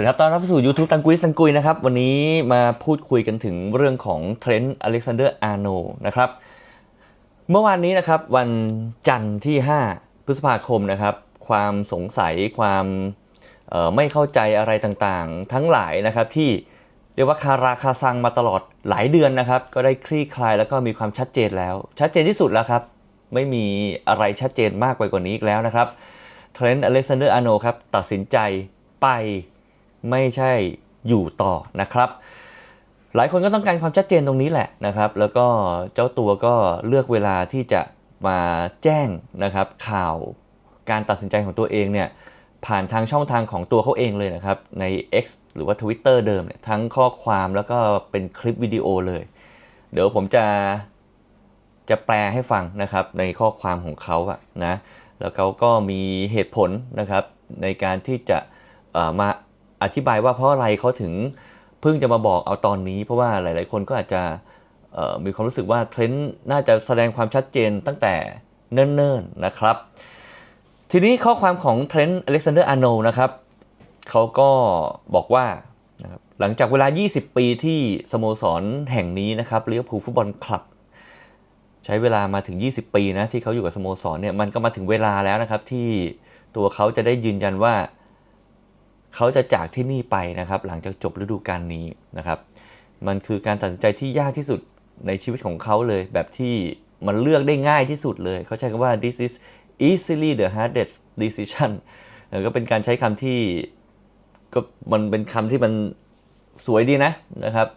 วัสดีครับตอนรับสู่ YouTube ตังกุยตังกุยนะครับ วันนี้มาพูดคุยกันถึงเรื่องของเทรนต์อเล็กซานเดอร์อาร์โนนะครับ เมื่อวานนี้นะครับวันจันทร์ที่ 5 พฤษภาคมนะครับ ความสงสัยความไม่เข้าใจอะไรต่างๆ ทั้งหลายนะครับที่เรียกว่าคาราคาซังมาตลอดหลายเดือนนะครับ ก็ได้คลี่คลายแล้วก็มีความชัดเจนแล้ว ชัดเจนที่สุดแล้วครับ ไม่มีอะไรชัดเจนมากไปกว่านี้อีกแล้วนะครับเทรนต์อเล็กซานเดอร์อาร์โนครับตัดสินใจไป ไม่ใช่อยู่ต่อนะครับ หลายคนก็ต้องการความชัดเจนตรงนี้แหละนะครับ แล้วก็เจ้าตัวก็เลือกเวลาที่จะมาแจ้งนะครับ ข่าวการตัดสินใจของตัวเองเนี่ยผ่านทางช่องทางของตัวเขาเองเลยนะครับ ใน X หรือว่า Twitter เดิมเนี่ยทั้งข้อความแล้วก็เป็นคลิปวิดีโอเลย เดี๋ยวผมจะจะแปลให้ฟังนะครับในข้อความของเขาอะนะแล้วเขาก็มีเหตุผลนะครับในการที่จะมา อธิบายว่าเพราะอะไรเขาถึงเพิ่งจะมาบอกเอาตอนนี้ เพราะว่าหลาย ๆ คนก็อาจจะมีความรู้สึกว่าเทรนด์น่าจะแสดงความชัดเจนตั้งแต่เนิ่น ๆ นะครับ ทีนี้ข้อความของเทรนต์อเล็กซานเดอร์อาร์โนนะครับเขาก็บอกว่านะครับหลังจากเวลา 20 ปีที่สโมสรแห่งนี้นะครับเลี้ยวภูฟุตบอลคลับ ใช้เวลามาถึง 20 ปีนะที่เขาอยู่กับสโมสรเนี่ยมันก็มาถึงเวลาแล้วนะครับที่ตัวเขาจะได้ยืนยันว่า เขาจะจากที่นี่ไปนะครับ หลังจากจบฤดูกาลนี้นะครับ มันคือการตัดสินใจที่ยากที่สุดในชีวิตของเขาเลย แบบที่มันเลือกได้ง่ายที่สุดเลย เขาใช้คำว่า this is easily the hardest decision ก็เป็นการใช้คำที่ก็มันเป็นคำที่มันสวยดีนะนะครับ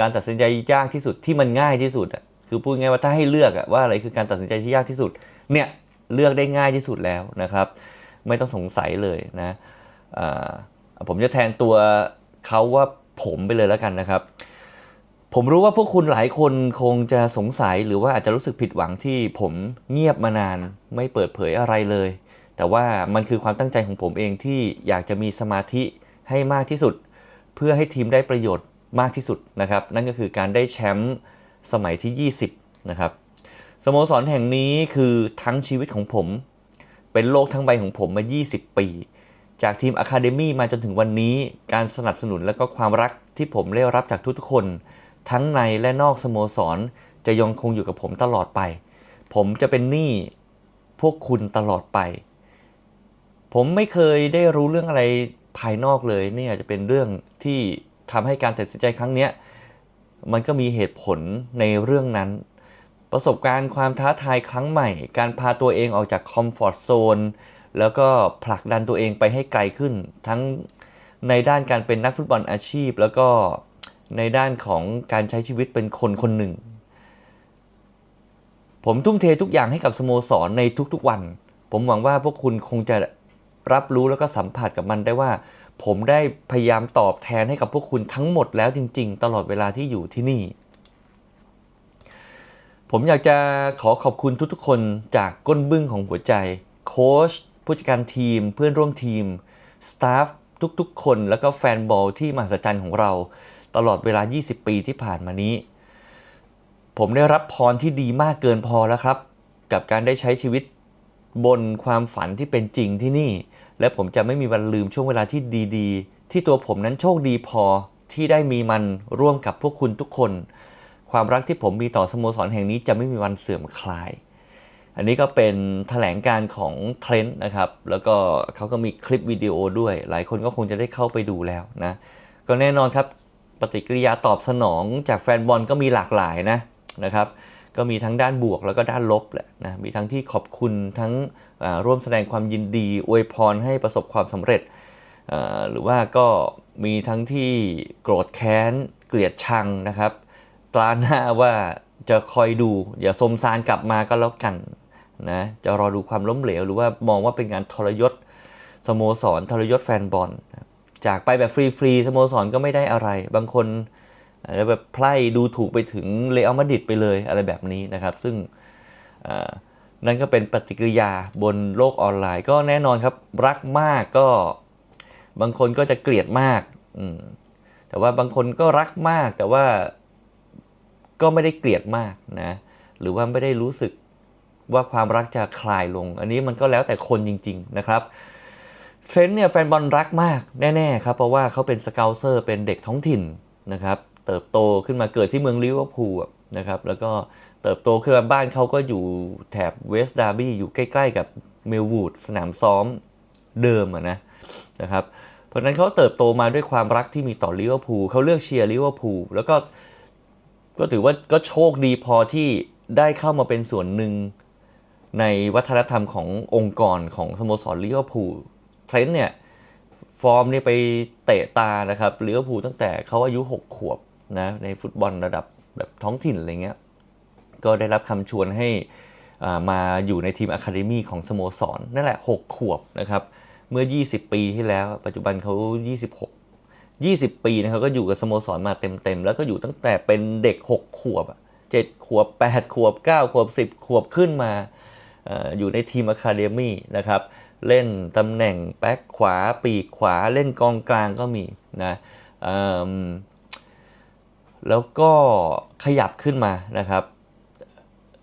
การตัดสินใจยากที่สุดที่มันง่ายที่สุดคือพูดง่ายว่าถ้าให้เลือกว่าอะไรคือการตัดสินใจที่ยากที่สุดเนี่ยเลือกได้ง่ายที่สุดแล้วนะครับ ไม่ต้องสงสัยเลยนะอ่า ผมจะแทนตัวเขาว่าผมไปเลยแล้วกันนะครับ ผมรู้ว่าพวกคุณหลายคนคงจะสงสัยหรือว่าอาจจะรู้สึกผิดหวังที่ผมเงียบมานานไม่เปิดเผยอะไรเลย แต่ว่ามันคือความตั้งใจของผมเองที่อยากจะมีสมาธิให้มากที่สุด เพื่อให้ทีมได้ประโยชน์มากที่สุดนะครับ นั่นก็คือการได้แชมป์สมัยที่ 20 นะครับสโมสรแห่งนี้คือทั้งชีวิตของผม เป็นโลกทั้งใบของผมมา 20 ปี จากทีมอะคาเดมี่มาจนถึงวันนี้การสนับสนุนและก็ความรักที่ผมได้รับจากทุกๆคน ทั้งในและนอกสโมสร จะยังคงอยู่กับผมตลอดไป ผมจะเป็นหนี้พวกคุณตลอดไป ผมไม่เคยได้รู้เรื่องอะไรภายนอกเลยนี่อาจจะเป็นเรื่องที่ทำให้การตัดสินใจครั้งนี้มันก็มีเหตุผลในเรื่องนั้น ประสบการณ์ความท้าทายครั้งใหม่ การพาตัวเองออกจากคอมฟอร์ทโซน แล้วก็ผลักดันตัวเองไปให้ไกลขึ้น ทั้งในด้านการเป็นนักฟุตบอลอาชีพ แล้วก็ในด้านของการใช้ชีวิตเป็นคนคนหนึ่ง ผมทุ่มเททุกอย่างให้กับสโมสรในทุกๆวัน ผมหวังว่าพวกคุณคงจะรับรู้แล้วก็สัมผัสกับมันได้ว่า ผมได้พยายามตอบแทนให้กับพวกคุณทั้งหมดแล้วจริง ๆ ตลอดเวลาที่อยู่ที่นี่ ผมอยากจะขอขอบคุณทุกๆคนจากก้นบึ้งของหัวใจ โค้ช ผู้จัดการทีมเพื่อนร่วมทีมสตาฟทุกๆ คนแล้วก็แฟนบอลที่มหัศจรรย์ของเรา ตลอดเวลา 20 ปีที่ผ่านมานี้ ผมได้รับพรที่ดีมากเกินพอแล้วครับ กับการได้ใช้ชีวิตบนความฝันที่เป็นจริงที่นี่ และผมจะไม่มีวันลืมช่วงเวลาที่ดีๆ ที่ตัวผมนั้นโชคดีพอที่ได้มีมันร่วมกับพวกคุณทุกคน ความรักที่ผมมีต่อสโมสรแห่งนี้จะไม่มีวันเสื่อมคลาย อันนี้ก็เป็นแถลงการของเทรนด์นะครับ แล้วก็เขาก็มีคลิปวิดีโอด้วย หลายคนก็คงจะได้เข้าไปดูแล้วนะ ก็แน่นอนครับปฏิกิริยาตอบสนองจากแฟนบอลก็มีหลากหลายนะนะครับ ก็มีทั้งด้านบวกแล้วก็ด้านลบแหละนะ มีทั้งที่ขอบคุณทั้งร่วมแสดงความยินดี อวยพรให้ประสบความสำเร็จ หรือว่าก็มีทั้งที่โกรธแค้น เกลียดชังนะครับ ตราหน้าว่าจะคอยดูอย่าสมซานกลับมาก็แล้วกัน นะจะรอดูความล้มเหลว หรือว่ามองว่าเป็นการทรยศสโมสรทรยศแฟนบอลจากไปแบบฟรีๆสโมสรก็ไม่ได้อะไร บางคนอาจจะแบบไพร่ดูถูกไปถึงเลอัลมาดริดไปเลยอะไรแบบนี้นะครับ ซึ่งนั่นก็เป็นปฏิกิริยาบนโลกออนไลน์ ก็แน่นอนครับรักมากก็บางคนก็จะเกลียดมากมแต่ว่าบางคนก็รักมากแต่ว่าก็ไม่ได้เกลียดมากนะหรือว่าไม่ได้รู้สึก ว่าความรักจะคลายลง อันนี้มันก็แล้วแต่คนจริง ๆ นะครับเทรนต์เนี่ยแฟนบอลรักมากแน่ๆครับเพราะว่าเขาเป็นสเกลเซอร์เป็นเด็กท้องถิ่นนะครับเติบโตขึ้นมาเกิดที่เมืองลิเวอร์พูลนะครับแล้วก็เติบโตขึ้นมาบ้านเขาก็อยู่แถบเวสต์ดาร์บี้อยู่ใกล้ๆกับเมลวูดสนามซ้อมเดิมอะนะนะครับ เพราะนั้นเขาเติบโตมาด้วยความรักที่มีต่อลิเวอร์พูลเขาเลือกเชียร์ลิเวอร์พูลแล้วก็ก็ถือว่าก็โชคดีพอที่ได้เข้ามาเป็นส่วนหนึ่ง ในวัฒนธรรมขององค์กรของสโมสรลิเวอร์พูลเทรนต์เนี่ยฟอร์มเนี่ยไปเตะตานะครับลิเวอร์พูลตั้งแต่เขาอายุ 6 ขวบนะในฟุตบอลระดับแบบท้องถิ่นอะไรเงี้ยก็ได้รับคำชวนให้อ่ามาอยู่ในทีมอะคาเดมีของสโมสรนั่นแหละ 6 ขวบนะครับ เมื่อ 20 ปีที่แล้ว ปัจจุบันเขา 26 20 ปีนะครับก็อยู่กับสโมสรมาเต็มๆ แล้วก็อยู่ตั้งแต่เป็นเด็ก 6 ขวบ7ขวบ 8 ขวบ 9 ขวบ 10 ขวบขึ้นมา อยู่ในทีมอะคาเดมี่นะครับ เล่นตำแหน่งแบ็คขวาปีกขวาเล่นกองกลางก็มีนะแล้วก็ขยับขึ้นมานะครับ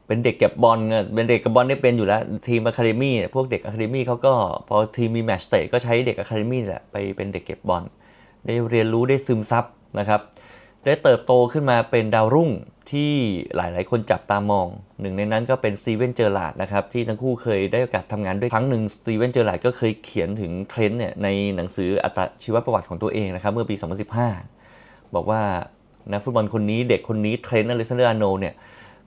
เป็นเด็กเก็บบอลเนี่ยเป็นเด็กเก็บบอลนี่เป็นอยู่แล้ว ทีมอะคาเดมี่พวกเด็กอะคาเดมี่เขาก็พอทีมมีแมชเตะก็ใช้เด็กอะคาเดมี่แหละไปเป็นเด็กเก็บบอลได้เรียนรู้ได้ซึมซับนะครับ ได้เติบโตขึ้นมาเป็นดาวรุ่งที่หลายๆ คนจับตามอง หนึ่งในนั้นก็เป็นสตีเวนเจอร์ลาดนะครับ ที่ทั้งคู่เคยได้โอกาสทำงานด้วยครั้งหนึ่งสตีเวนเจอร์ลาดก็เคยเขียนถึงเทรนด์เนี่ยในหนังสืออัตชีวประวัติของตัวเองนะครับเมื่อปี 2015 บอกว่านักฟุตบอลคนนี้เด็กคนนี้เทรนด์อเล็กซานเดอร์อาโนเนี่ย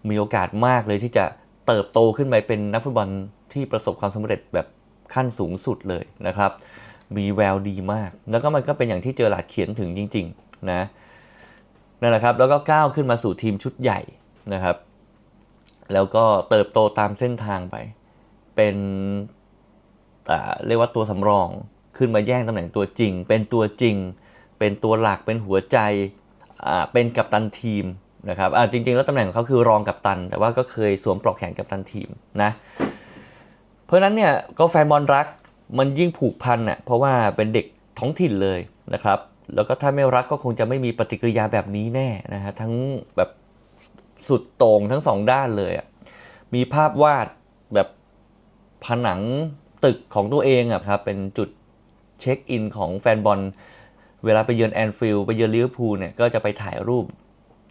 มีโอกาสมากเลยที่จะเติบโตขึ้นไปเป็นนักฟุตบอลที่ประสบความสำเร็จแบบขั้นสูงสุดเลยนะครับมีแววดีมาก แล้วก็มันก็เป็นอย่างที่เจอหลาดเขียนถึงจริง ๆ นะ นั่นแหละครับแล้วก็ก้าวขึ้นมาสู่ทีมชุดใหญ่นะครับ แล้วก็เติบโตตามเส้นทางไป เป็นเรียกว่าตัวสำรองขึ้นมาแย่งตำแหน่งตัวจริง เป็นตัวจริง เป็นตัวหลักเป็นหัวใจเป็นกัปตันทีมนะครับจริงๆแล้วตำแหน่งของเขาคือรองกัปตัน แต่ว่าก็เคยสวมปลอกแขนกัปตันทีมนะเพราะฉะนั้นเนี่ยก็แฟนบอลรักมันยิ่งผูกพันอะเพราะว่าเป็นเด็กท้องถิ่นเลยนะครับ แล้วก็ถ้าไม่รักก็คงจะไม่มีปฏิกิริยาแบบนี้แน่นะฮะทั้งแบบสุดโต่งทั้งสองด้านเลยอะมีภาพวาดแบบผนังตึกของตัวเองอะครับเป็นจุดเช็คอินของแฟนบอลเวลาไปเยือนแอนฟิลด์ไปเยือนลิเวอร์พูลเนี่ยก็จะไปถ่ายรูป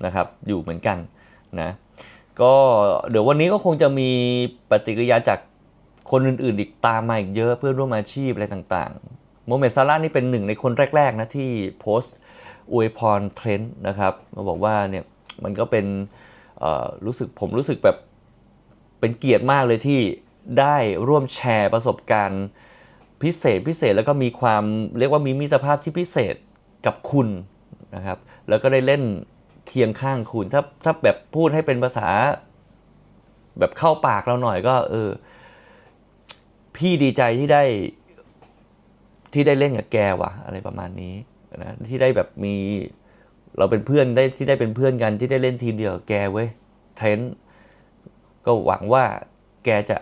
นะครับอยู่เหมือนกันนะก็เดี๋ยววันนี้ก็คงจะมีปฏิกิริยาจากคนอื่นๆ อีกตามมาอีกเยอะเพื่อนร่วมอาชีพอะไรต่างๆ โมเมดซาร่านี่เป็นหนึ่งในคนแรก ๆ นะ ที่โพสต์อวยพรเทรนด์นะครับมาบอกว่าเนี่ยมันก็เป็นรู้สึกผมรู้สึกแบบเป็นเกียรติมากเลยที่ได้ร่วมแชร์ประสบการณ์พิเศษพิเศษแล้วก็มีความเรียกว่ามีมิตรภาพที่พิเศษกับคุณนะครับ แล้วก็ได้เล่นเคียงข้างคุณ ถ้าถ้าแบบพูดให้เป็นภาษาแบบเข้าปากเราหน่อยก็เออพี่ดีใจที่ได้ ที่ได้เล่นกับแกว่ะอะไรประมาณนี้นะที่ได้แบบมีเราเป็นเพื่อนได้ที่ได้เป็นเพื่อนกันที่ได้เล่นทีมเดียวกับแกเว้ยเทรนต์ก็หวังว่าแกจะ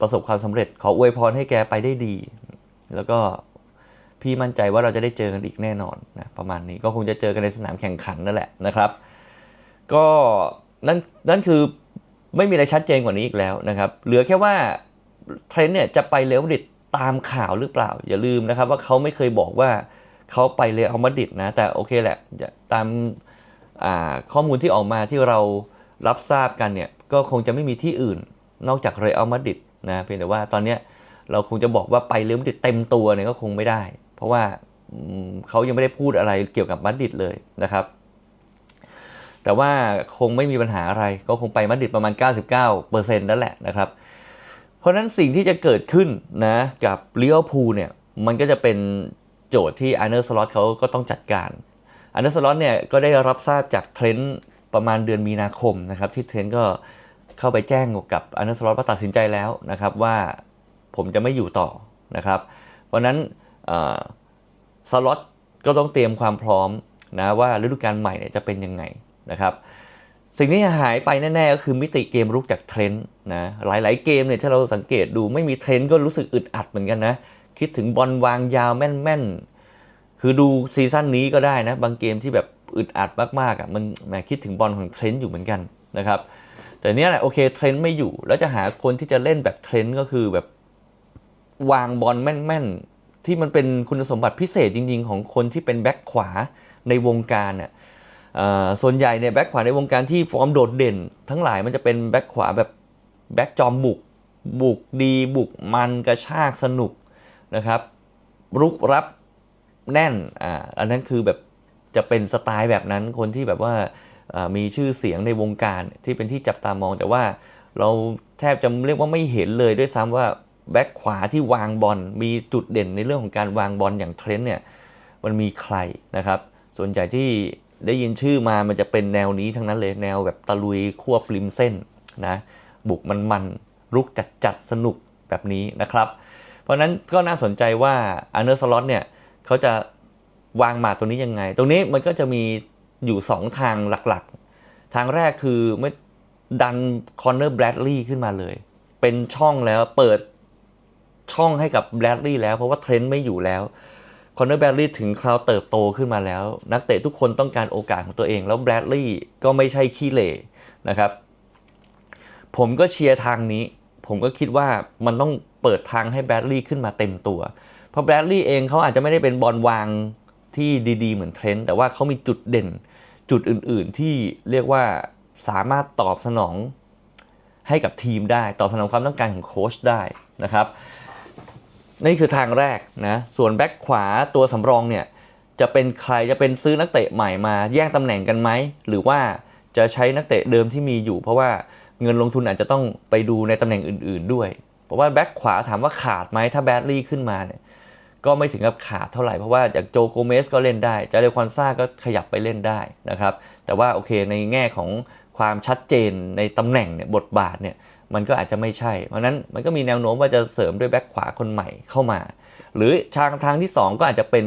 ประสบความสำเร็จขออวยพรให้แกไปได้ดี แล้วก็พี่มั่นใจว่าเราจะได้เจอกันอีกแน่นอนนะประมาณนี้ก็คงจะเจอกันในสนามแข่งขันนั่นแหละนะครับ ก็นั่นนั่นคือไม่มีอะไรชัดเจนกว่านี้อีกแล้วนะครับ เหลือแค่ว่าเทรนต์เนี่ยจะไปเรอัลมาดริด ตามข่าวหรือเปล่า อย่าลืมนะครับว่าเขาไม่เคยบอกว่าเขาไปเรอัลมาดริดนะ แต่โอเคแหละตามาข้อมูลที่ออกมาที่เรารับทราบกันเนี่ยก็คงจะไม่มีที่อื่น นอกจากเรอัลมาดริดนะเพียงแต่ว่าตอนนี้เราคงจะบอกว่าไปเรอัลมาดริดเต็มตัวเนี่ยก็คงไม่ได้ เพราะว่าเขายังไม่ได้พูดอะไรเกี่ยวกับมาดริดเลยนะครับแต่ว่าคงไม่มีปัญหาอะไรก็คงไปมาดริดประมาณ 99%นั่นแหละนะครับ เพราะฉะนั้นสิ่งที่จะเกิดขึ้นนะกับเลิเวพูเนี่ยมันก็จะเป็นโจทย์ที่อาร์เนอร์สล็อตเขาก็ต้องจัดการอาร์เนอร์สล็อตเนี่ยก็ได้รับทราบจากเทรนต์ประมาณเดือนมีนาคมนะครับที่เทรนต์ก็เข้าไปแจ้งกับอาร์เนอร์สล็อตว่าตัดสินใจแล้วนะครับว่าผมจะไม่อยู่ต่อนะครับ เพราะนั้นสล็อตก็ต้องเตรียมความพร้อมนะว่าฤดูกาลใหม่เนี่ยจะเป็นยังไงนะครับ สิ่งที่หายไปแน่ๆก็คือมิติเกมรุกจากเทรนด์นะหลายๆเกมเนี่ยถ้าเราสังเกตดูไม่มีเทรนด์ก็รู้สึกอึดอัดเหมือนกันนะคิดถึงบอลวางยาวแม่นๆ คือดูซีซั่นนี้ก็ได้นะบางเกมที่แบบอึดอัดมากๆอะมันแหมคิดถึงบอลของเทรนด์อยู่เหมือนกันนะครับแต่เนี้ยแหละโอเคเทรนด์ไม่อยู่ แล้วจะหาคนที่จะเล่นแบบเทรนด์ก็คือแบบวางบอลแม่นๆ ที่มันเป็นคุณสมบัติพิเศษจริงๆ ของคนที่เป็นแบ็คขวาในวงการน่ะ ส่วนใหญ่เนี่ยแบ็คขวาในวงการที่ฟอร์มโดดเด่น ทั้งหลายมันจะเป็นแบ็คขวาแบบแบ็คจอมบุก บุกดีบุกมันกระชากสนุกนะครับรุกรับแน่นอ่าอันนั้นคือแบบจะเป็นสไตล์แบบนั้นคนที่แบบว่ามีชื่อเสียงในวงการที่เป็นที่จับตามองแต่ว่าเราแทบจะเรียกว่าไม่เห็นเลยด้วยซ้ำว่าแบ็คขวาที่วางบอลมีจุดเด่นในเรื่องของการวางบอลอย่างเทรนต์เนี่ยมันมีใครนะครับ ส่วนใหญ่ที่ ได้ยินชื่อมามันจะเป็นแนวนี้ทั้งนั้นเลยแนวแบบตะลุยควบริมเส้นนะบุกมันมันๆรุกจัดจัดสนุกแบบนี้นะครับ เพราะฉะนั้นก็น่าสนใจว่าอันเดอร์สล็อตเนี่ยเขาจะวางหมากตัวนี้ยังไง ตรงนี้มันก็จะมีอยู่ 2 ทางหลักๆ ทางแรกคือไม่ดันคอนเนอร์แบรดลีย์ขึ้นมาเลย เป็นช่องแล้วเปิดช่องให้กับแบรดลีย์แล้วเพราะว่าเทรนด์ไม่อยู่แล้ว คอนเนอร์แบรดลีย์ถึงคราวเติบโตขึ้นมาแล้ว นักเตะทุกคนต้องการโอกาสของตัวเอง แล้วแบรดลีย์ก็ไม่ใช่ขี้เหร่นะครับ ผมก็เชียร์ทางนี้ ผมก็คิดว่ามันต้องเปิดทางให้แบรดลีย์ขึ้นมาเต็มตัว เพราะแบรดลีย์เองเขาอาจจะไม่ได้เป็นบอลวางที่ดี ๆ เหมือนเทรนต์แต่ว่าเขามีจุดเด่นจุดอื่น ๆ ที่เรียกว่าสามารถตอบสนองให้กับทีมได้ ตอบสนองความต้องการของโค้ชได้นะครับ นี่คือทางแรกนะส่วนแบ็คขวาตัวสำรองเนี่ยจะเป็นใครจะเป็นซื้อนักเตะใหม่มาแย่งตำแหน่งกันไหม หรือว่าจะใช้นักเตะเดิมที่มีอยู่ เพราะว่าเงินลงทุนอาจจะต้องไปดูในตำแหน่งอื่น ๆ ด้วย เพราะว่าแบ็คขวาถามว่าขาดไหมถ้าแบดลี่ขึ้นมาเนี่ยก็ไม่ถึงกับขาดเท่าไหร่เพราะว่าจากโจโกเมสก็เล่นได้จาเรคอนซ่าก็ขยับไปเล่นได้นะครับแต่ว่าโอเคในแง่ของความชัดเจนในตำแหน่งเนี่ยบทบาทเนี่ย มันก็อาจจะไม่ใช่ เพราะนั้นมันก็มีแนวโน้มว่าจะเสริมด้วยแบ็คขวาคนใหม่เข้ามา หรือทางทางที่ 2 ก็อาจจะเป็น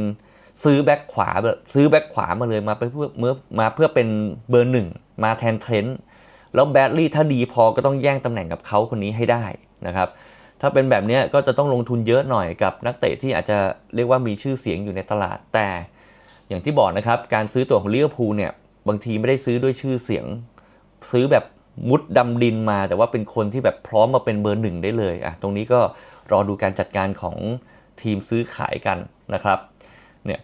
ซื้อแบ็คขวาแบบซื้อแบ็คขวามาเลยมาเพื่อเมื่อมาเพื่อเป็นเบอร์หนึ่งมาแทนเทรนต์แล้วแบดลี่ถ้าดีพอก็ต้องแย่งตำแหน่งกับเขาคนนี้ให้ได้นะครับถ้าเป็นแบบนี้ก็จะต้องลงทุนเยอะหน่อยกับนักเตะที่อาจจะเรียกว่ามีชื่อเสียงอยู่ในตลาด แต่อย่างที่บอกนะครับ การซื้อตัวของลิเวอร์พูลเนี่ยบางทีไม่ได้ซื้อด้วยชื่อเสียง ซื้อแบบ มุดดำดินมา แต่ว่าเป็นคนที่แบบพร้อมมาเป็นเบอร์หนึ่งได้เลยอะตรงนี้ก็รอดูการจัดการของทีมซื้อขายกันนะครับเนี่ย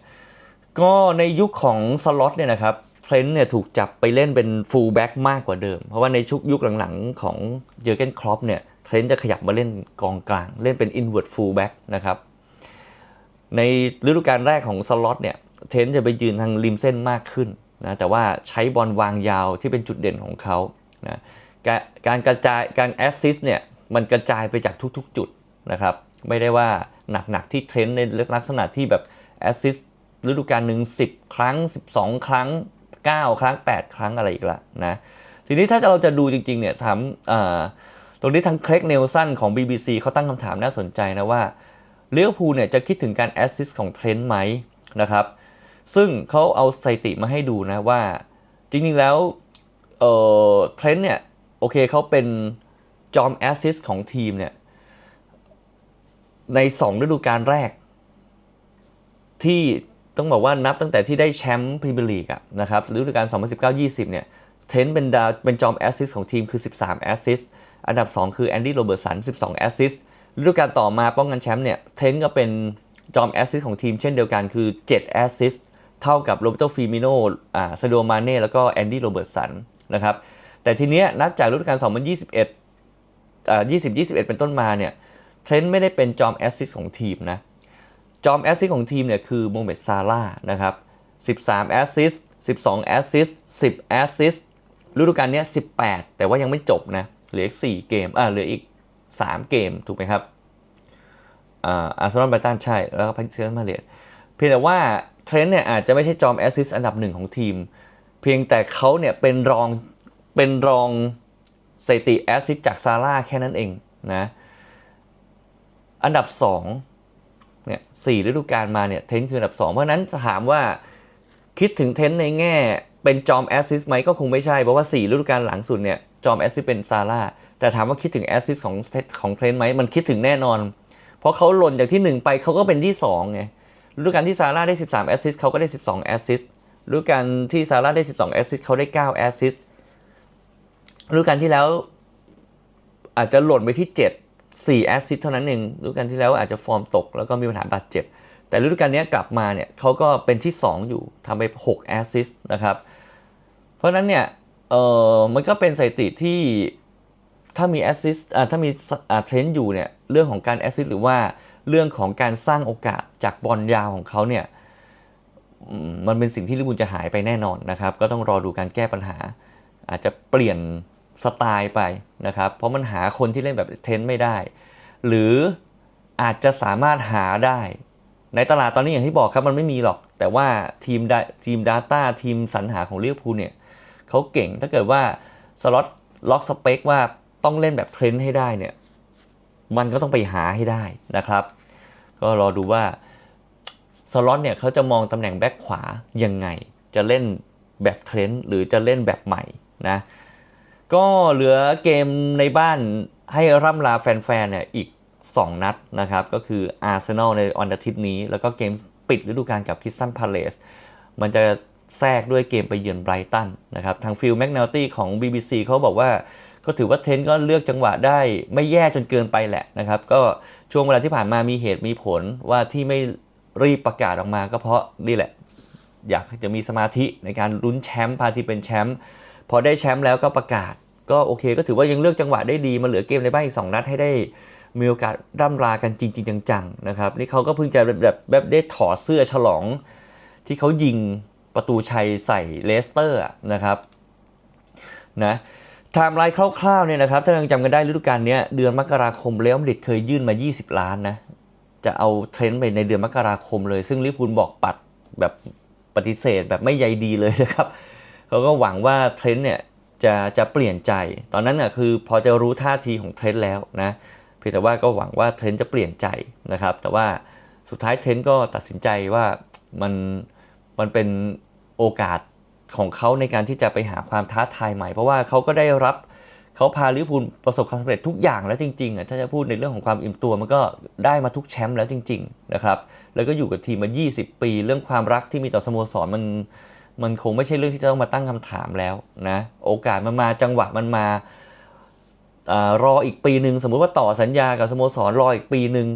ก็ในยุคของสล็อตเนี่ยนะครับเทรนต์เนี่ยถูกจับไปเล่นเป็นฟูลแบ็กมากกว่าเดิม เพราะว่าในชุกยุคหลังๆของเจอร์เกนครอปเนี่ยเทรนต์จะขยับมาเล่นกองกลาง เล่นเป็นอินเว r ร์ full back นะครับในฤดูกาลแรกของสล็อตเนี่ยเทนจะไปยืนทางริมเส้นมากขึ้นนะแต่ว่าใช้บอลวางยาวที่เป็นจุดเด่นของเขา นะการการกระจายการแอสซิสเนี่ยมันกระจายไปจากทุกๆจุดนะครับไม่ได้ว่าหนักๆที่เทรนด์ในลักษณะที่แบบแอสซิสฤดูกาลหนึ่ง10 ครั้ง 12 ครั้ง 9 ครั้ง 8 ครั้งอะไรอีกละนะทีนี้ถ้าเราจะดูจริงๆเนี่ยถามตรงนี้ทางเครกเนลสันของ BBC เขาตั้งคำถามน่าสนใจนะว่าเลี้ยวภูลเนี่ยจะคิดถึงการแอสซิสของเทรนต์ไหมนะครับซึ่งเขาเอาสถิติมาให้ดูนะว่าจริงๆแล้ว ออเทรนต์เนี่ยโอเคเขาเป็นจอมแอสซิสของทีมเนี่ยใน 2 ฤดูกาลแรก ที่ต้องบอกว่านับตั้งแต่ที่ได้แชมป์พรีเมียร์ลีกนะครับฤดูกาล 2019-20 เนี่ยเทรนต์เป็นดาวเป็นจอมแอสซิสของทีมคือ 13 แอสซิสอันดับ 2 คือแอนดี้โรเบิร์ตสัน 12 แอสซิสฤดูกาลต่อมาป้องกันแชมป์เนี่ยเทรนต์ก็เป็นจอมแอสซิสของทีมเช่นเดียวกันคือ 7 แอสซิส เท่ากับโรเบโตฟิมิโนอ่าซาโดมาเน่แล้วก็แอนดี้โรเบิร์ตสันนะครับแต่ทีเนี้ยนับจากฤดูกาล 2021อ่า20-21 เป็นต้นมาเนี่ยเทรนต์ไม่ได้เป็นจอมแอสซิสของทีมนะจอมแอสซิสของทีมเนี่ยคือโมเมดซาร่านะครับ13แอสซิส12แอสซิส10แอสซิสฤดูกาลเนี้ย18 แต่ว่ายังไม่จบนะเหลืออีก4เกมอ่าเหลืออีก 3 เกมถูกไหมครับอ่าอาร์เซนอลไบตันใช่ แล้วก็พันเซนมาเลตเพียงแต่ว่า เทรนต์เนี่ยอาจจะไม่ใช่จอมแอสซิสอันดับหนึ่งของทีม เพียงแต่เขาเนี่ยเป็นรองเป็นรองสถิติแอสซิสจากซาร่าแค่นั้นเองนะอันดับ2เนี่ยสี่ฤดูกาลมาเนี่ยเทนต์คืออันดับ 2 เพราะนั้นถามว่าคิดถึงเทนต์ในแง่เป็นจอมแอสซิสไหมก็คงไม่ใช่ เพราะว่า4ฤดูกาลหลังสุดเนี่ยจอมแอสซิสเป็นซาร่าแต่ถามว่าคิดถึงแอสซิสของของเทนต์ไหมมันคิดถึงแน่นอน เพราะเขาหล่นจากที่ 1 ไปเขาก็เป็นที่2ไง ฤดูกาลที่ซาร่าได้ 13แอสซิสต์เขาก็ได้ 12แอสซิสต์ฤดูกาลที่ซาร่าได้ 12แอสซิสต์เขาได้9แอสซิสต์ฤดูกาลที่แล้วอาจจะหล่นไปที่ 7 4แอสซิสต์เท่านั้นเองฤดูกาลที่แล้วอาจจะฟอร์มตกแล้วก็มีปัญหาบาดเจ็บ แต่ฤดูกาลนี้กลับมาเนี่ยเขาก็เป็นที่ 2 อยู่ทำไป6แอสซิสต์นะครับ เพราะนั้นเนี่ยเออมันก็เป็นสถิติที่ถ้ามีแอสซิสต์ถ้ามีเทรนด์อยู่เนี่ยเรื่องของการแอสซิสต์หรือว่า เรื่องของการสร้างโอกาสจากบอลยาวของเขาเนี่ยมันเป็นสิ่งที่ลิเวอร์พูลจะหายไปแน่นอนนะครับ ก็ต้องรอดูการแก้ปัญหา อาจจะเปลี่ยนสไตล์ไปนะครับ เพราะมันหาคนที่เล่นแบบเทนไม่ได้ หรืออาจจะสามารถหาได้ ในตลาดตอนนี้อย่างที่บอกครับมันไม่มีหรอก แต่ว่าทีมทีม Data ทีมสรรหาของลิเวอร์พูลเนี่ยเขาเก่งถ้าเกิดว่าสล็อตล็อกสเปคว่าต้องเล่นแบบเทรนให้ได้เนี่ย มันก็ต้องไปหาให้ได้นะครับ ก็รอดูว่าสล็อตเนี่ยเขาจะมองตำแหน่งแบ็คขวายังไง จะเล่นแบบเทรนด์หรือจะเล่นแบบใหม่นะก็เหลือเกมในบ้านให้ร่ำลาแฟนๆเนี่ยอีก 2 นัดนะครับ ก็คืออาร์เซนอลในวันอาทิตย์นี้ แล้วก็เกมปิดฤดูกาลกับคิสตันพาเลสมันจะแทรกด้วยเกมไปเยือนไบรตันนะครับ ทางฟิลแมกนาลตี้ของ BBC เขาบอกว่า ก็ถือว่าเทนก็เลือกจังหวะได้ไม่แย่จนเกินไปแหละนะครับ ก็ช่วงเวลาที่ผ่านมามีเหตุมีผลว่าที่ไม่รีบประกาศออกมาก็เพราะนี่แหละ อยากจะมีสมาธิในการลุ้นแชมป์พาทีเป็นแชมป์พอได้แชมป์แล้วก็ประกาศ ก็โอเค ก็ถือว่ายังเลือกจังหวะได้ดีมาเหลือเกมในบ้านอีก2นัดให้ได้มีโอกาสร่ำลากันจริง ๆ จังๆนะครับนี่เขาก็เพิ่งจะแบบแบบแบบได้ถอดเสื้อฉลอง ที่เขายิงประตูชัยใส่เลสเตอร์นะครับนะ ไทม์ไลน์คร่าวๆเนี่ยนะครับถ้ายังจำกันได้ฤดูกาลเนี้ยเดือนมกราคมเรอัลมาดริดเคยยื่นมา 20 ล้านนะจะเอาเทรนด์ไปในเดือนมกราคมเลย ซึ่งลิปูลบอกปัดแบบปฏิเสธแบบไม่ใยดีเลยนะครับเขาก็หวังว่าเทรนด์เนี่ยจะจะเปลี่ยนใจ ตอนนั้นน่ะคือพอจะรู้ท่าทีของเทรนด์แล้วนะเพียงแต่ว่าก็หวังว่าเทรนด์จะเปลี่ยนใจนะครับ แต่ว่าสุดท้ายเทรนด์ก็ตัดสินใจว่ามันมันเป็นโอกาส ของเขาในการที่จะไปหาความท้าทายใหม่ เพราะว่าเขาก็ได้รับเขาพาลิเวอร์พูลประสบความสำเร็จทุกอย่างแล้วจริงๆอะถ้าจะพูดในเรื่องของความอิ่มตัวมันก็ได้มาทุกแชมป์แล้วจริงๆนะครับแล้วก็อยู่กับทีมมา 20 ปี เรื่องความรักที่มีต่อสโมสรมันมันคงไม่ใช่เรื่องที่จะต้องมาตั้งคำถามแล้วนะโอกาสมันมาจังหวะมันมาอารออีกปีหนึ่งสมมุติว่าต่อสัญญากับสโมสรรออีกปีหนึ่ง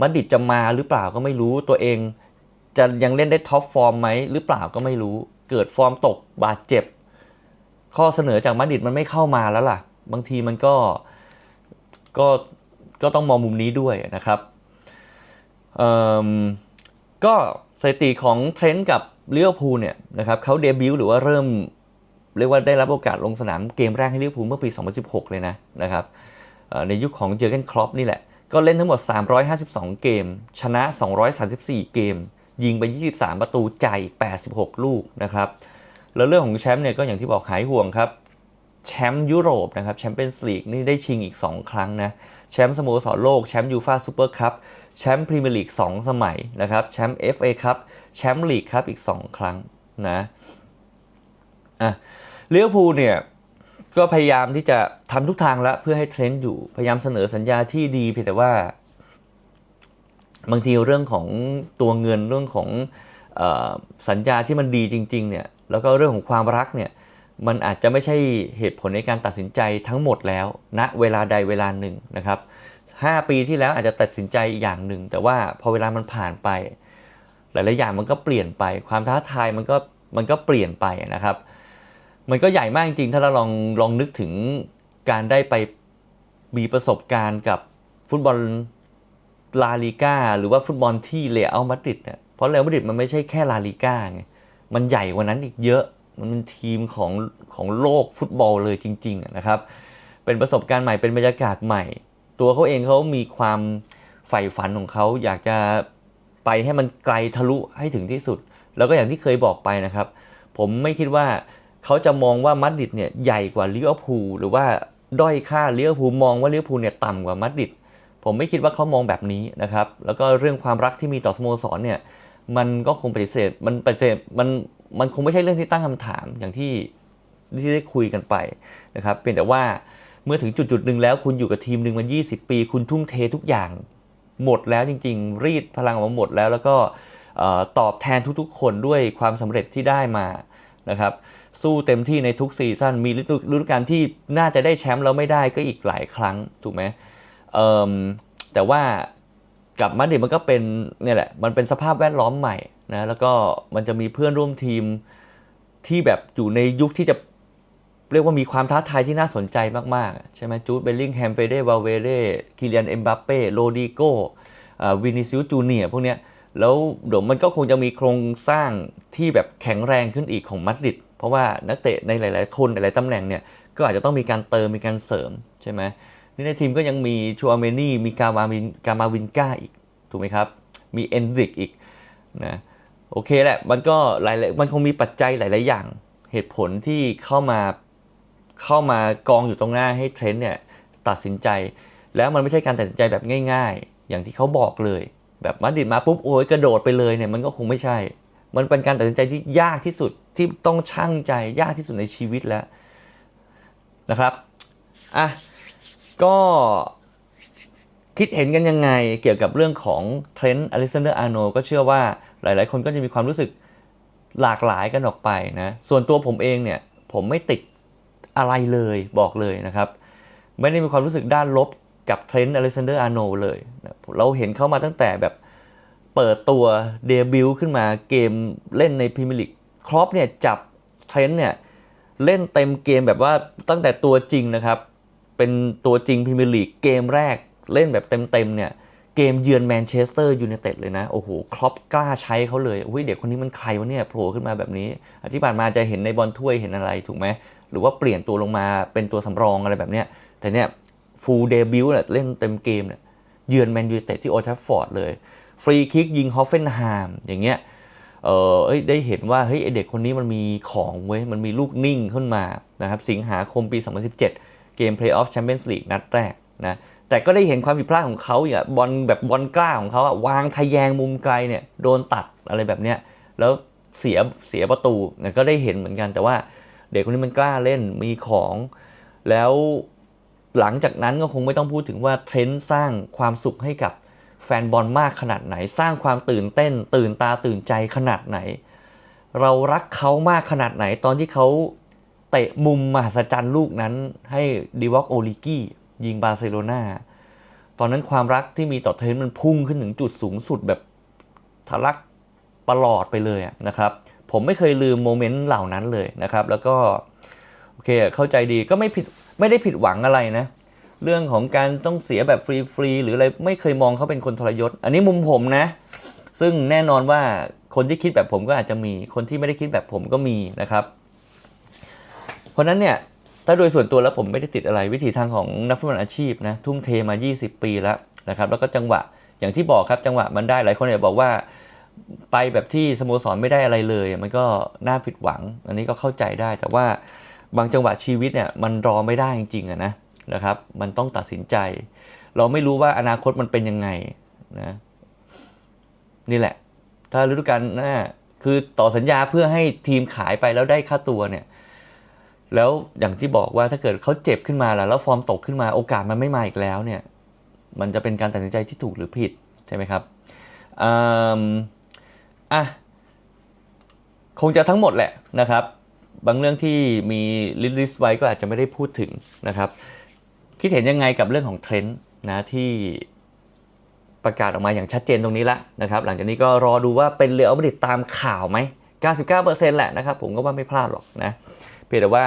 มัดดิดจะมาหรือเปล่าก็ไม่รู้ตัวเอง จะยังเล่นได้ท็อปฟอร์มไหมหรือเปล่าก็ไม่รู้ เกิดฟอร์มตกบาดเจ็บ ข้อเสนอจากมาดริดมันไม่เข้ามาแล้วล่ะ บางทีมันก็ก็ก็ต้องมองมุมนี้ด้วยนะครับก็สถิติของเทรนต์กับลิเวพูลเนี่ยนะครับเขาเดบิวต์หรือว่าเริ่มเรียกว่าได้รับโอกาสลงสนามเกมแรกให้ลิเวอร์พูลเมื่อปี 2016 เลยนะนะครับในยุคของเจอร์เกนครอปนี่แหละ ก็เล่นทั้งหมด 352 เกม ชนะ 234 เกม ยิงไป 23 ประตูจ่ายอีก 86 ลูกนะครับ แล้วเรื่องของแชมป์เนี่ยก็อย่างที่บอกหายห่วงครับ แชมป์ยุโรปนะครับแชมเปี้ยนส์ลีกนี่ได้ชิงอีก 2 ครั้งนะ แชมป์สโมสรโลก แชมป์ยูฟาซูเปอร์คัพ แชมป์พรีเมียร์ลีก 2 สมัยนะครับ แชมป์ FA คัพ แชมป์ลีกครับอีก 2 ครั้งนะอะเลิเวพูเนี่ยก็พยายามที่จะทำทุกทางแล้วเพื่อให้เทรนด์อยู่ พยายามเสนอสัญญาที่ดีเพียงแต่ว่า บางทีเรื่องของตัวเงินเรื่องของอสัญญาที่มันดีจริงๆเนี่ยแล้วก็เรื่องของความรักเนี่ยมันอาจจะไม่ใช่เหตุผลในการตัดสินใจทั้งหมดแล้วณเวลาใดเวลาหนึ่งนะครับ 5 ปีที่แล้วอาจจะตัดสินใจอย่างหนึ่ง แต่ว่าพอเวลามันผ่านไป หลายๆอย่างมันก็เปลี่ยนไป ความท้าทายมันก็มันก็เปลี่ยนไปนะครับ มันก็ใหญ่มากจริงๆถ้าเราลองลองนึกถึงการได้ไปมีประสบการณ์กับฟุตบอล ลาลิก้าหรือว่าฟุตบอลที่เรอัลมาดริดเนี่ยเพราะเรอัลมาดริดมันไม่ใช่แค่ลาลิก้าไงมันใหญ่กว่านั้นอีกเยอะ มันเป็นทีมของของโลกฟุตบอลเลยจริงๆนะครับ เป็นประสบการณ์ใหม่เป็นบรรยากาศใหม่ ตัวเขาเองเขามีความใฝ่ฝันของเขาอยากจะไปให้มันไกลทะลุให้ถึงที่สุด แล้วก็อย่างที่เคยบอกไปนะครับ ผมไม่คิดว่าเขาจะมองว่ามัดริดเนี่ยใหญ่กว่าลิเวอร์พูลหรือว่าด้อยค่าลิเวอร์พูลมองว่าลิเวอร์พูลเนี่ยต่ำกว่ามัดริด ผมไม่คิดว่าเขามองแบบนี้นะครับ แล้วก็เรื่องความรักที่มีต่อสโมสรเนี่ย มันก็คงปฏิเสธ มันปฏิเสธ มัน มันคงไม่ใช่เรื่องที่ตั้งคำถามอย่างที่ที่ได้คุยกันไปนะครับเพียงแต่ว่าเมื่อถึงจุดจุดๆหนึ่งแล้วคุณอยู่กับทีมหนึ่งมา 20 ปี คุณทุ่มเททุกอย่างหมดแล้วจริง ๆ รีดพลังออกมาหมดแล้ว แล้วก็ตอบแทนทุกๆ คนด้วยความสำเร็จที่ได้มานะครับสู้เต็มที่ในทุกซีซั่นมีฤดูกาลที่น่าจะได้แชมป์แล้วไม่ได้ก็อีกหลายครั้งถูกไหม แต่ว่ากับมาดริดมันก็เป็นเนี่ยแหละมันเป็นสภาพแวดล้อมใหม่นะแล้วก็มันจะมีเพื่อนร่วมทีมที่แบบอยู่ในยุคที่จะเรียกว่ามีความท้าทายที่น่าสนใจมากๆ ใช่ไหมจูดเบลลิงแฮมเฟเดวาเวเร่คิเลียนเอ็มบัปเป้โรดิโกวินิซิลจูเนียพวกเนี้ยแล้วเดี๋ยวมันก็คงจะมีโครงสร้างที่แบบแข็งแรงขึ้นอีกของมาดริดเพราะว่านักเตะในหลาย ๆ คนหลายๆตำแหน่งเนี่ยก็อาจจะต้องมีการเติมมีการเสริมใช่ไหม นี่ในทีมก็ยังมีชูอาเมนี่มีกามาวินกามาวินก้าอีก ถูกไหมครับ มีเอนดริกอีกนะโอเคแหละ มันก็หลายๆมันคงมีปัจจัยหลาย ๆ อย่าง เหตุผลที่เข้ามาเข้ามากองอยู่ตรงหน้าให้เทรนต์เนี่ยตัดสินใจ แล้วมันไม่ใช่การตัดสินใจแบบง่าย ๆ อย่างที่เขาบอกเลย แบบมาดิดมาปุ๊บโอ้ยกระโดดไปเลยเนี่ยมันก็คงไม่ใช่ มันเป็นการตัดสินใจที่ยากที่สุดที่ต้องชั่งใจยากที่สุดในชีวิตแล้วนะครับอะ ก็คิดเห็นกันยังไงเกี่ยวกับเรื่องของเทรนต์อลิซานเดอร์อาร์โนก็เชื่อว่าหลาย ๆ คนก็จะมีความรู้สึกหลากหลายกันออกไปนะ ส่วนตัวผมเองเนี่ย ผมไม่ติดอะไรเลยบอกเลยนะครับ ไม่ได้มีความรู้สึกด้านลบกับเทรนต์อลิซานเดอร์อาร์โนเลยนะเราเห็นเข้ามาตั้งแต่แบบเปิดตัวเดบิวต์ขึ้นมาเกมเล่นในพรีเมียร์ลีกครอปเนี่ยจับเทรนต์เนี่ย เล่นเต็มเกมแบบว่าตั้งแต่ตัวจริงนะครับ เป็นตัวจริงพรีเมียร์ลีกเกมแรกเล่นแบบเต็มๆเนี่ยเกมเยือนแมนเชสเตอร์ยูไนเต็ดเลยนะ โอ้โห ครอปกล้าใช้เขาเลยอุ้ยเด็กคนนี้มันใครวะเนี่ยโผล่ขึ้นมาแบบนี้อที่ผ่านมาจะเห็นในบอลถ้วยเห็นอะไรถูกไหม หรือว่าเปลี่ยนตัวลงมาเป็นตัวสำรองอะไรแบบเนี้ย แต่เนี่ยฟูลเดบิวต์เนี่ยเล่นเต็มเกมเนี่ยเยือนแมนยูไนเต็ดที่โอทัฟฟอร์ดเลย ฟรีคิกยิงฮอฟเฟนไฮมอย่างเงี้ย เออได้เห็นว่าเฮ้ยเด็กคนนี้มันมีของเว้ย มันมีลูกนิ่งขึ้นมานะครับ สิงหาคมปี 2017 เกมเพลย์ออฟแชมเปี้ยนส์ลีกนัดแรกนะแต่ก็ได้เห็นความผิดพลาดของเขาอย่างบอลแบบบอลกล้าของเขาอะวางทะแยงมุมไกลเนี่ยโดนตัดอะไรแบบเนี้ยแล้วเสียเสียประตูเนี่ยก็ได้เห็นเหมือนกัน แต่ว่าเด็กคนนี้มันกล้าเล่นมีของ แล้วหลังจากนั้นก็คงไม่ต้องพูดถึงว่าเทรนด์สร้างความสุขให้กับแฟนบอลมากขนาดไหน สร้างความตื่นเต้น ตื่นตาตื่นใจขนาดไหน เรารักเขามากขนาดไหนตอนที่เขา เตะมุมมหัศจรรย์ลูกนั้น ให้ดิวอกโอลิกี้ยิงบาร์เซโลนาตอนนั้นความรักที่มีต่อเทรนต์มันพุ่งขึ้นถึงจุดสูงสุดแบบทะลักประหลอดไปเลยนะครับ ผมไม่เคยลืมโมเมนต์เหล่านั้นเลยนะครับ แล้วก็โอเคเข้าใจดีก็ไม่ผิดไม่ได้ผิดหวังอะไรนะ เรื่องของการต้องเสียแบบฟรีๆหรืออะไรไม่เคยมองเขาเป็นคนทรยศ อันนี้มุมผมนะ ซึ่งแน่นอนว่าคนที่คิดแบบผมก็อาจจะมีคนที่ไม่ได้คิดแบบผมก็มีนะครับ เพราะนั้นเนี่ยถ้าโดยส่วนตัวแล้วผมไม่ได้ติดอะไรวิธีทางของนักฟุตบอลอาชีพนะทุ่มเทมา 20 ปีแล้วนะครับแล้วก็จังหวะอย่างที่บอกครับจังหวะมันได้หลายคนเนี่ยบอกว่าไปแบบที่สโมสรไม่ได้อะไรเลย มันก็น่าผิดหวัง อันนี้ก็เข้าใจได้ แต่ว่าบางจังหวะชีวิตเนี่ยมันรอไม่ได้จริงๆนะนะครับมันต้องตัดสินใจ เราไม่รู้ว่าอนาคตมันเป็นยังไงนะนี่แหละ ถ้าฤดูกาลหน้าคือต่อสัญญาเพื่อให้ทีมขายไปแล้วได้ค่าตัวเนี่ย แล้วอย่างที่บอกว่าถ้าเกิดเขาเจ็บขึ้นมาแล้วแล้วฟอร์มตกขึ้นมาโอกาสมันไม่มาอีกแล้วเนี่ยมันจะเป็นการตัดสินใจที่ถูกหรือผิดใช่ไหมครับอะคงจะทั้งหมดแหละนะครับ บางเรื่องที่มีลิสต์ไว้ก็อาจจะไม่ได้พูดถึงนะครับ คิดเห็นยังไงกับเรื่องของเทรนด์นะที่ประกาศออกมาอย่างชัดเจนตรงนี้ละนะครับ หลังจากนี้ก็รอดูว่าเป็นเรืออัลมาดริดตามข่าวไหม 99%แหละนะครับ ผมก็ว่าไม่พลาดหรอกนะ เพียงแต่ว่า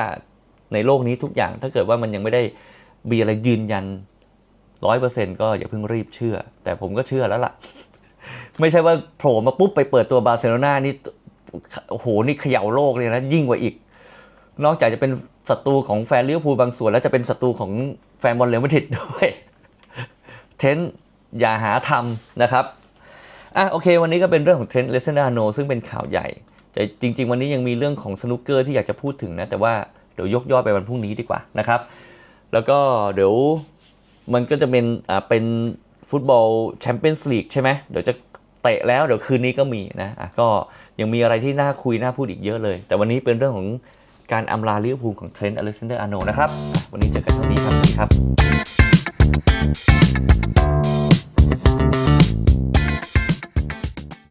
ในโลกนี้ทุกอย่างถ้าเกิดว่ามันยังไม่ได้มีอะไรยืนยัน100%ก็อย่าเพิ่งรีบเชื่อ แต่ผมก็เชื่อแล้วล่ะ ไม่ใช่ว่าโผล่มาปุ๊บไปเปิดตัวบาร์เซโลนานี่โอ้โหนี่เขย่าโลกเลยนะยิ่งกว่าอีก นอกจากจะเป็นศัตรูของแฟนลิเวอร์พูลบางส่วน แล้วจะเป็นศัตรูของแฟนบอลเรอัลมาดริดด้วย เทนต์อย่าหาทำนะครับอะโอเค วันนี้ก็เป็นเรื่องของเทรนต์เลสเนอร์โนซึ่งเป็นข่าวใหญ่ แต่จริง ๆ วันนี้ยังมีเรื่องของสนุกเกอร์ที่อยากจะพูดถึงนะ แต่ว่าเดี๋ยวยกย่อไปวันพรุ่งนี้ดีกว่านะครับ แล้วก็เดี๋ยวมันก็จะเป็นอ่าเป็นฟุตบอลแชมเปี้ยนส์ลีกใช่ไหมเดี๋ยวจะเตะแล้วเดี๋ยวคืนนี้ก็มีนะอะก็ยังมีอะไรที่น่าคุยน่าพูดอีกเยอะเลย แต่วันนี้เป็นเรื่องของการอำลาลิเวอร์พูลของเทรนต์อเล็กซานเดอร์อาร์โนนะครับ วันนี้เจอกันเท่านี้ครับสวัสดีครับ